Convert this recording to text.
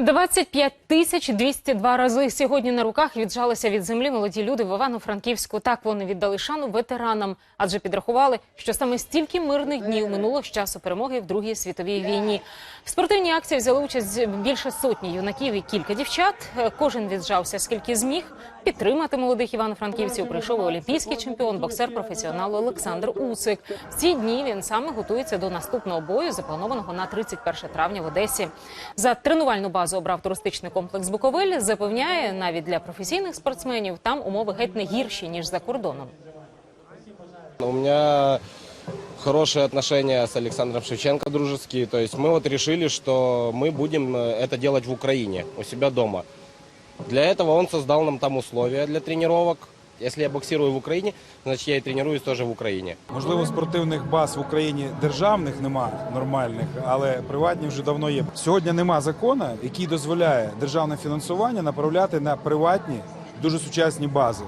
25 тисяч 202 рази сьогодні на руках віджалися від землі молоді люди в Івано-Франківську. Так вони віддали шану ветеранам, адже підрахували, що саме стільки мирних днів минуло з часу перемоги в Другій світовій війні. В спортивній акції взяли участь більше сотні юнаків і кілька дівчат. Кожен віджався скільки зміг. Підтримати молодих івано-франківців прийшов олімпійський чемпіон, боксер професіонал Олександр Усик. В ці дні він саме готується до наступного бою, запланованого на 31 травня в Одесі. За тренувальну базу обрав туристичний комплекс Буковель. Запевняє, навіть для професійних спортсменів там умови геть не гірші ніж за кордоном. У меня хорошие отношения с Александром Шевченко дружеские. То есть мы вот решили, что мы будем э, это делать в Украине, у себя дома. Для этого он создал нам там условия для тренировок. Если я боксирую в Україні, значить я і тренуюсь теж в Україні. Можливо, спортивних баз в Україні державних нема нормальних, але приватні вже давно є. Сьогодні нема закону, який дозволяє державне фінансування направляти на приватні, дуже сучасні бази.